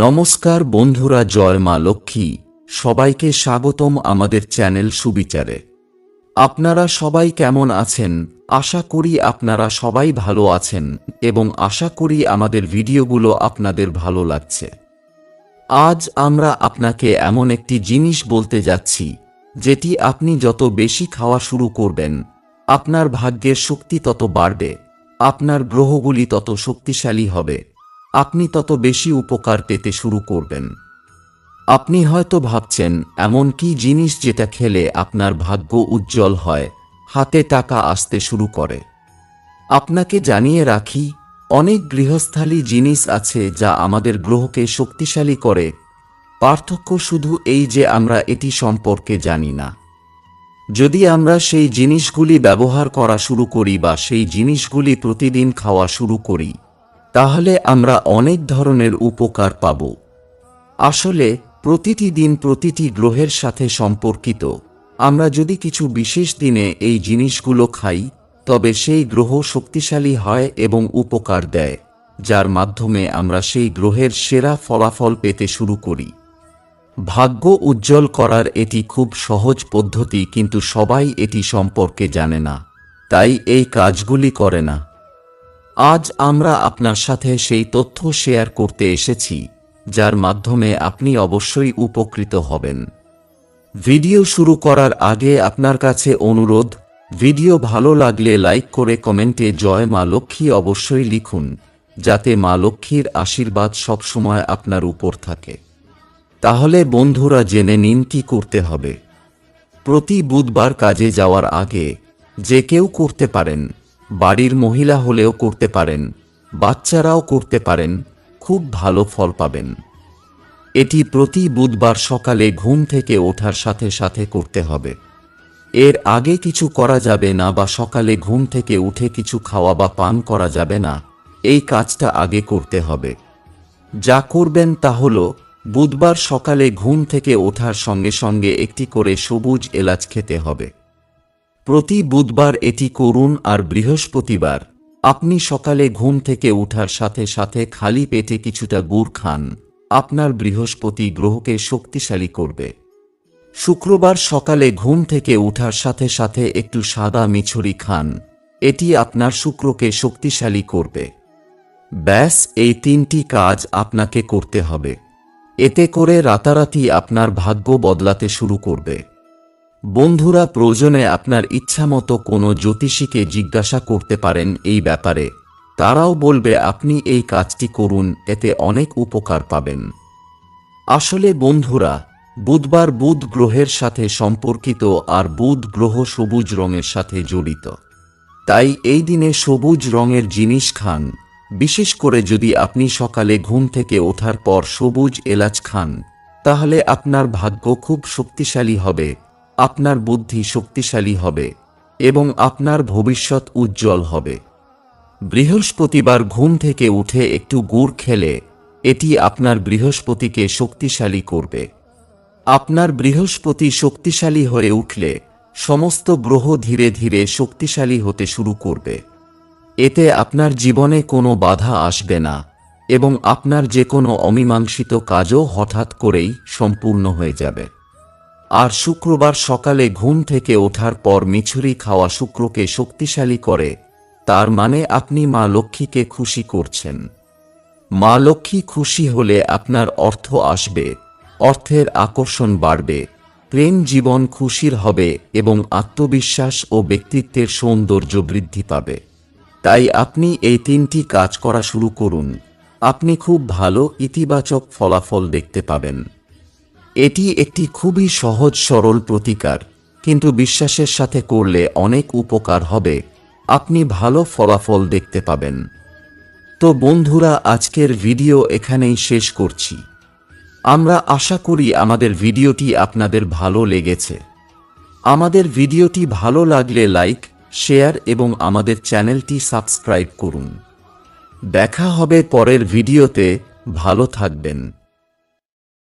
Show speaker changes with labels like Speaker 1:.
Speaker 1: নমস্কার বন্ধুরা, জয় মা লক্ষ্মী। সবাইকে স্বাগতম আমাদের চ্যানেল সুবিচারে। আপনারা সবাই কেমন আছেন? আশা করি আপনারা সবাই ভালো আছেন এবং আশা করি আমাদের ভিডিওগুলো আপনাদের ভালো লাগছে। আজ আমরা আপনাকে এমন একটি জিনিস বলতে যাচ্ছি, যেটি আপনি যত বেশি খাওয়া শুরু করবেন, আপনার ভাগ্যের শক্তি তত বাড়বে, আপনার গ্রহগুলি তত শক্তিশালী হবে। আপনি তত বেশি উপকার পেতে শুরু করবেন। আপনি হয়তো ভাবছেন, এমন কি জিনিস যেটা খেলে আপনার ভাগ্য উজ্জ্বল হয়, হাতে টাকা আসতে শুরু করে? আপনাকে জানিয়ে রাখি, অনেক গৃহস্থালী জিনিস আছে যা আমাদের গ্রহকে শক্তিশালী করে। পার্থক্য শুধু এই যে আমরা এটি সম্পর্কে জানি না। যদি আমরা সেই জিনিসগুলি ব্যবহার করা শুরু করি বা সেই জিনিসগুলি প্রতিদিন খাওয়া শুরু করি তাহলে আমরা অনেক ধরনের উপকার পাব। আসলে, প্রতিটি দিন প্রতিটি গ্রহের সাথে সম্পর্কিত। আমরা যদি কিছু বিশেষ দিনে এই জিনিসগুলো খাই, তবে সেই গ্রহ শক্তিশালী হয় এবং উপকার দেয়, যার মাধ্যমে আমরা সেই গ্রহের সেরা ফলাফল পেতে শুরু করি। ভাগ্য উজ্জ্বল করার এটি খুব সহজ পদ্ধতি, কিন্তু সবাই এটি সম্পর্কে জানে না, তাই এই কাজগুলি করে না। আজ আমরা আপনার সাথে সেই তথ্য শেয়ার করতে এসেছি, যার মাধ্যমে আপনি অবশ্যই উপকৃত হবেন। ভিডিও শুরু করার আগে আপনার কাছে অনুরোধ, ভিডিও ভালো লাগলে লাইক করে কমেন্টে জয় মা লক্ষ্মী অবশ্যই লিখুন, যাতে মা লক্ষ্মীর আশীর্বাদ সবসময় আপনার উপর থাকে। তাহলে বন্ধুরা জেনে নিন কি করতে হবে। প্রতি বুধবার কাজে যাওয়ার আগে যে কেউ করতে পারেন বাড়ির মহিলা হলেও করতে পারেন, বাচ্চারাও করতে পারেন, খুব ভালো ফল পাবেন। এটি প্রতি বুধবার সকালে ঘুম থেকে ওঠার সাথে সাথে করতে হবে। এর আগে কিছু করা যাবে না বা সকালে ঘুম থেকে উঠে কিছু খাওয়া বা পান করা যাবে না, এই কাজটা আগে করতে হবে। যা করবেন তা হল, বুধবার সকালে ঘুম থেকে ওঠার সঙ্গে সঙ্গে একটি করে সবুজ এলাচ খেতে হবে। প্রতি বুধবার এটি করুন আর বৃহস্পতিবার। আপনি সকালে ঘুম থেকে উঠার সাথে সাথে খালি পেটে কিছুটা গুড় খান। আপনার বৃহস্পতি গ্রহকে শক্তিশালী করবে। শুক্রবার সকালে ঘুম থেকে উঠার সাথে সাথে একটু সাদা মিছরি খান। এটি আপনার শুক্রকে শক্তিশালী করবে। ব্যাস, এই তিনটি কাজ আপনাকে করতে হবে। এতে করে রাতারাতি আপনার ভাগ্য বদলাতে শুরু করবে। বন্ধুরা, প্রয়োজনে আপনার ইচ্ছামতো কোনো জ্যোতিষীকে জিজ্ঞাসা করতে পারেন এই ব্যাপারে। তারাও বলবে, আপনি এই কাজটি করুন, এতে অনেক উপকার পাবেন। আসলে বন্ধুরা, বুধবার বুধ গ্রহের সাথে সম্পর্কিত আর বুধ গ্রহ সবুজ রঙের সাথে জড়িত। তাই এই দিনে সবুজ রঙের জিনিস খান। বিশেষ করে যদি আপনি সকালে ঘুম থেকে ওঠার পর সবুজ এলাচ খান, তাহলে আপনার ভাগ্য খুব শক্তিশালী হবে। আপনার বুদ্ধি শক্তিশালী হবে এবং আপনার ভবিষ্যৎ উজ্জ্বল হবে। বৃহস্পতিবার ঘুম থেকে উঠে একটু গুড় খেলে, এটি আপনার বৃহস্পতিকে শক্তিশালী করবে। আপনার বৃহস্পতি শক্তিশালী হয়ে উঠলে, সমস্ত গ্রহ ধীরে ধীরে শক্তিশালী হতে শুরু করবে। এতে আপনার জীবনে কোনো বাধা আসবে না এবং আপনার যে কোনো অমীমাংসিত কাজও হঠাৎ করেই সম্পূর্ণ হয়ে যাবে। আর শুক্রবার সকালে ঘুম থেকে ওঠার পর মিছুরি খাওয়া শুক্রকে শক্তিশালী করে, তার মানে আপনি মা লক্ষ্মীকে খুশি করছেন। মা লক্ষ্মী খুশি হলে আপনার অর্থ আসবে, অর্থের আকর্ষণ বাড়বে, প্রেম জীবন খুশির হবে এবং আত্মবিশ্বাস ও ব্যক্তিত্বের সৌন্দর্য বৃদ্ধি পাবে। তাই আপনি এই তিনটি কাজ করা শুরু করুন। আপনি খুব ভালো ইতিবাচক ফলাফল দেখতে পাবেন। এটি একটি খুবই সহজ, সরল প্রতিকার, কিন্তু বিশ্বাসের সাথে করলে অনেক উপকার হবে। আপনি ভালো ফলাফল দেখতে পাবেন। তো বন্ধুরা, আজকের ভিডিও এখানেই শেষ করছি। আমরা আশা করি আমাদের ভিডিওটি আপনাদের ভালো লেগেছে। আমাদের ভিডিওটি ভালো লাগলে লাইক, শেয়ার এবং আমাদের চ্যানেলটি সাবস্ক্রাইব করুন। দেখা হবে পরের ভিডিওতে। ভালো থাকবেন।